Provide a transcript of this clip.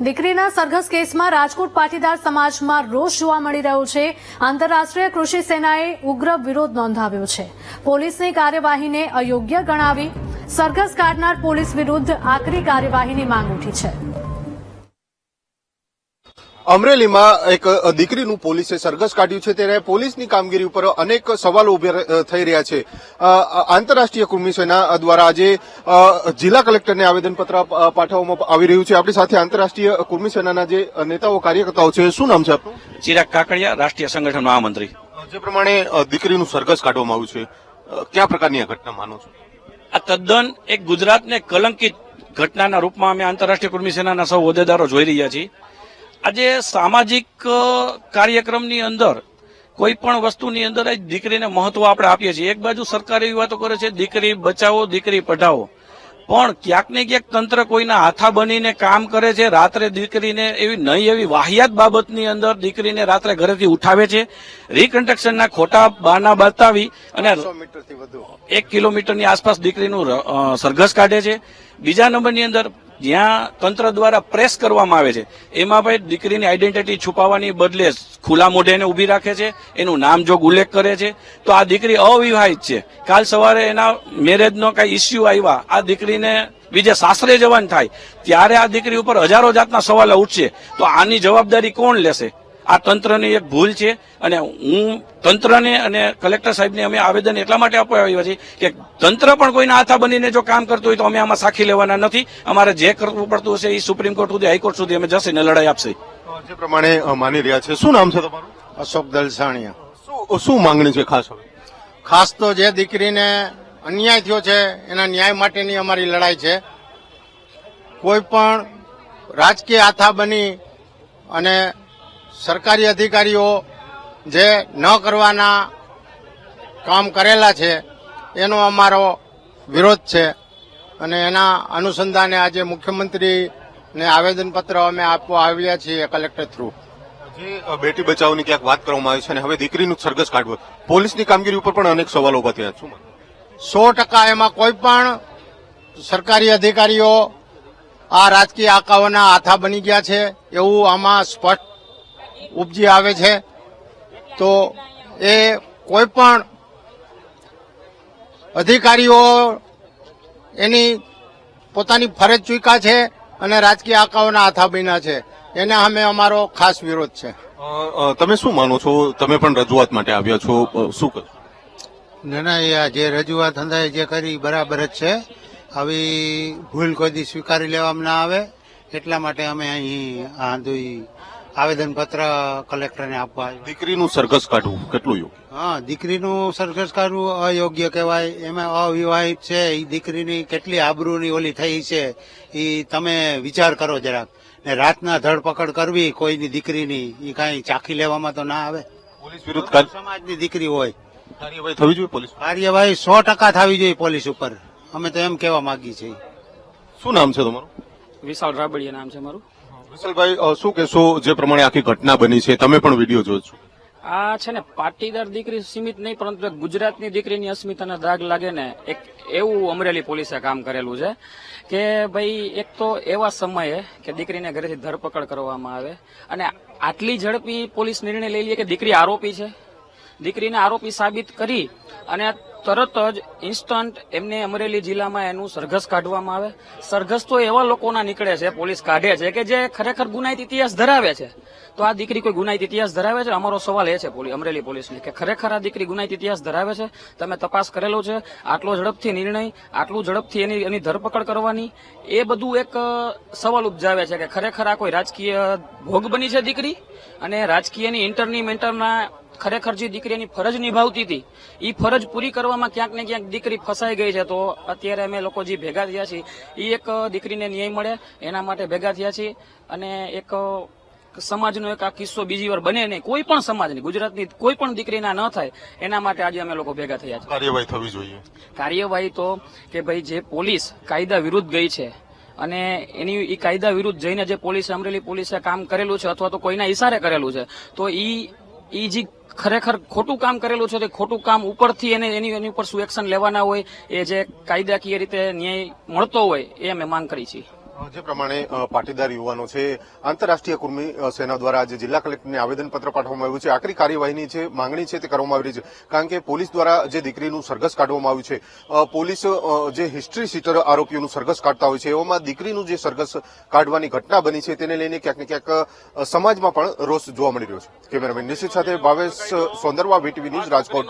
દીકરીના સરઘસ કેસમાં રાજકોટ પાટીદાર સમાજમાં રોષ જોવા મળી રહ્યો છે. આંતરરાષ્ટ્રીય કૃષિ સેનાએ ઉગ્ર વિરોધ નોંધાવ્યો છે. પોલીસની કાર્યવાહીને અયોગ્ય ગણાવી સરઘસ કાઢનાર પોલીસ વિરુદ્ધ આકરી કાર્યવાહીની માંગ ઉઠી છે. અમરેલીમાં એક દીકરીનું પોલીસે સરઘસ કાઢ્યું છે. ત્યારે પોલીસની કામગીરી ઉપર અનેક સવાલો ઊભા થઈ રહ્યા છે. આંતરરાષ્ટ્રીય કૃમિ સેના દ્વારા આજે જિલ્લા કલેક્ટરને આવેદનપત્ર પાઠવવામાં આવી રહ્યું છે. આપણી સાથે આંતરરાષ્ટ્રીય કૃમિ સેનાના જે નેતાઓ કાર્યકર્તાઓ છે શું નામ છે આપનું? ચિરાગ કાકડિયા રાષ્ટ્રીય સંગઠન મહામંત્રી. જે પ્રમાણે દીકરીનું સરઘસ કાઢવામાં આવ્યું છે કયા પ્રકારની આ ઘટના માનો છો? આ તદ્દન એક ગુજરાતને કલંકિત ઘટનાના રૂપમાં અમે આંતરરાષ્ટ્રીય કુર્મી સેનાના સૌ હોદ્દેદારો જોઈ રહ્યા છીએ. આજે સામાજિક કાર્યક્રમની અંદર કોઈ પણ વસ્તુની અંદર આ દીકરીને મહત્વ આપણે આપીએ છીએ. એક બાજુ સરકાર એવી વાતો કરે છે દીકરી બચાવો દીકરી પઢાવો. પણ ક્યાંક ને ક્યાંક તંત્ર કોઈના હાથા બનીને કામ કરે છે રાત્રે દીકરીને એવી નહીં એવી વાહિયાત બાબતની અંદર દીકરીને રાત્રે ઘરેથી ઉઠાવે છે. રિકન્સ્ટ્રક્શનના ખોટા બાના બતાવી અને એક કિલોમીટરની આસપાસ દીકરીનું સરઘસ કાઢે છે. બીજા નંબરની અંદર જ્યાં તંત્ર દ્વારા પ્રેસ કરવામાં આવે છે, એમાં ભાઈ દીકરીની આઈડેન્ટિટી છુપાવવાની બદલે ખુલ્લા મોઢે એને ઊભી રાખે છે, એનું નામ જોગ ઉલ્લેખ કરે છે. તો આ દીકરી અવિવાહિત છે. કાલ સવારે એના મેરેજનો કઈ ઇસ્યુ આવ્યા, આ દીકરીને બીજે સાસરે જવાન થાય, ત્યારે આ દીકરી ઉપર હજારો જાતના સવાલો ઉઠશે. તો આની જવાબદારી કોણ લેશે? આ તંત્રની એક ભૂલ છે અને હું તંત્રને અને કલેક્ટર સાહેબને અમે આવેદન એટલા માટે આપવા આવ્યા છીએ કે તંત્ર પણ કોઈના હાથા બનીને જો કામ કરતું હોય તો અમે આમાં સાખી લેવાના નથી. અમારે જે કરવું પડતું હશે એ સુપ્રીમ કોર્ટ સુધી હાઈકોર્ટ સુધી અમે જશે ને લડાઈ આપશે. જે પ્રમાણે માની રહ્યા છે શું નામ છે તમારું? અશોક દલસાણીયા. શું શું માંગણી છે ખાસ ખાસ તો જે દીકરીને અન્યાય થયો છે એના ન્યાય માટેની અમારી લડાઈ છે. કોઈ પણ રાજકીય આથા બની અને સરકારી અધિકારીઓ જે ન કરવાના કામ કરેલા છે એનો અમારો વિરોધ છે. અને એના અનુસંધાને આજે મુખ્યમંત્રીને આવેદનપત્ર અમે આપવા આવ્યા છીએ કલેક્ટર થ્રુ. જે બેટી બચાવની ક્યાંક વાત કરવામાં આવી છે અને હવે દીકરીનું સરઘસ કાઢવું. પોલીસની કામગીરી ઉપર પણ અનેક સવાલો ઊભા થયા છે. સો ટકા એમાં કોઈ પણ સરકારી અધિકારીઓ આ રાજકીય આંકાઓના આથા બની ગયા છે એવું આમાં સ્પષ્ટ ઉપજી આવે છે તો એ કોઈ પણ અધિકારીઓ એની પોતાની ફરજ ચૂકા છે અને રાજકીય આંકાઓના આથા બન્યા છે. એને અમે અમારો ખાસ વિરોધ છે. તમે શું માનો છો? તમે પણ રજૂઆત માટે આવ્યા છો. શું કહો ના ના જે રજૂઆત અંદાજે જે કરી બરાબર જ છે. આવી ભૂલ કોઈ દી સ્વીકારી લેવામાં ના આવે. એટલા માટે અમે અહીં આ દુઈ આવેદનપત્ર કલેક્ટરને આપવા દીકરીનું સરઘસ કાઢવું કેટલું યોગ્ય? હા દીકરીનું સરઘસ કાઢવું અયોગ્ય કહેવાય. એમાં અવિવાહિત છે. એ દીકરીની કેટલી આબરૂની ઓલી થઈ છે એ તમે વિચાર કરો જરાક. ને રાતના ધરપકડ કરવી કોઈની દીકરીની એ કાંઈ ચાખી લેવામાં તો ના આવે. પોલીસ વિરુદ્ધ સમાજની દીકરી હોય. કાર્યવાહી થવી જોઈએ પોલીસ? કાર્યવાહી સો ટકા થવી જોઈએ પોલીસ ઉપર. અમે તો એમ કહેવા માંગીએ છીએ. શું નામ છે તમારું? વિશાલ રાબડિયા નામ છે મારું. વિશાલભાઈ શું કહેશો જે પ્રમાણે આખી ઘટના બની છે? તમે પણ વીડિયો છો આ છે ને, પાટીદાર દીકરી સીમિત નહીં, પરંતુ ગુજરાતની દીકરીની અસ્મિતાને દાગ લાગે ને, એક એવું અમરેલી પોલીસે કામ કરેલું છે કે ભાઈ, એક તો એવા સમયે કે દીકરીને ઘરેથી ધરપકડ કરવામાં આવે અને આટલી ઝડપી પોલીસ નિર્ણય લઈ લે કે દીકરી આરોપી છે? દીકરીને આરોપી સાબિત કરી અને તરત જ ઇન્સ્ટન્ટ એમને અમરેલી જિલ્લામાં એનું સરઘસ કાઢવામાં આવે. સરઘસ તો એવા લોકોના નીકળે છે, પોલીસ કાઢે છે કે જે ખરેખર ગુનાહિત ઇતિહાસ ધરાવે છે. તો આ દીકરી કોઈ ગુનાહિત ઇતિહાસ ધરાવે છે? અમારો સવાલ એ છે અમરેલી પોલીસને, કે ખરેખર આ દીકરી ગુનાહિત ઇતિહાસ ધરાવે છે? તમે તપાસ કરેલો છે? આટલો ઝડપથી નિર્ણય, આટલું ઝડપથી એની એની ધરપકડ કરવાની? એ બધું એક સવાલ ઉપજાવે છે કે ખરેખર આ કોઈ રાજકીય ભોગ બની છે દીકરી? અને રાજકીયની ઇન્ટરની મેન્ટરના ખરેખર જે દીકરીની ફરજ નિભાવતી હતી એ ફરજ પૂરી કરવામાં ક્યાંક ને ક્યાંક દીકરી ફસાઈ ગઈ છે. તો અત્યારે અમે લોકો જે ભેગા થયા છીએ એ એક દીકરીને ન્યાય મળે એના માટે ભેગા થયા છીએ. અને એક સમાજનો એક આ કિસ્સો બીજી વાર બને નહીં. કોઈ પણ સમાજની ગુજરાતની કોઈ પણ દીકરીના ન થાય એના માટે આજે અમે લોકો ભેગા થયા છે કાર્યવાહી થવી જોઈએ. કાર્યવાહી તો કે ભાઈ જે પોલીસ કાયદા વિરુદ્ધ ગઈ છે અને એની એ કાયદા વિરુદ્ધ જઈને જે પોલીસે અમરેલી પોલીસે કામ કરેલું છે અથવા તો કોઈના ઈશારે કરેલું છે તો ઈ ઈ જે ખરેખર ખોટું કામ કરેલું છે તે ખોટું કામ ઉપરથી એને એની એની ઉપર શું એક્શન લેવાના હોય, એ જે કાયદાકીય રીતે ન્યાય મળતો હોય, એ અમે માંગ કરી છીએ. જે પ્રમાણે પાટીદાર યુવાનો છે, આંતરરાષ્ટ્રીય કુર્મી સેના દ્વારા આજે જિલ્લા કલેક્ટરને આવેદનપત્ર પાઠવવામાં આવ્યું છે. આખરી કાર્યવાહીની જે માંગણી છે તે કરવામાં આવી રહી છે. કારણ કે પોલીસ દ્વારા જે દીકરીનું સરઘસ કાઢવામાં આવ્યું છે પોલીસ જે હિસ્ટ્રી સીટર આરોપીઓનું સરઘસ કાઢતા હોય છે, એવામાં દીકરીનું જે સરઘસ કાઢવાની ઘટના બની છે તેને લઈને ક્યાંક ને ક્યાંક સમાજમાં પણ રોષ જોવા મળી રહ્યો છે. કેમેરામેન નિશિત સાથે ભાવેશ સોંદરવા, વીટીવી ન્યૂઝ રાજકોટ.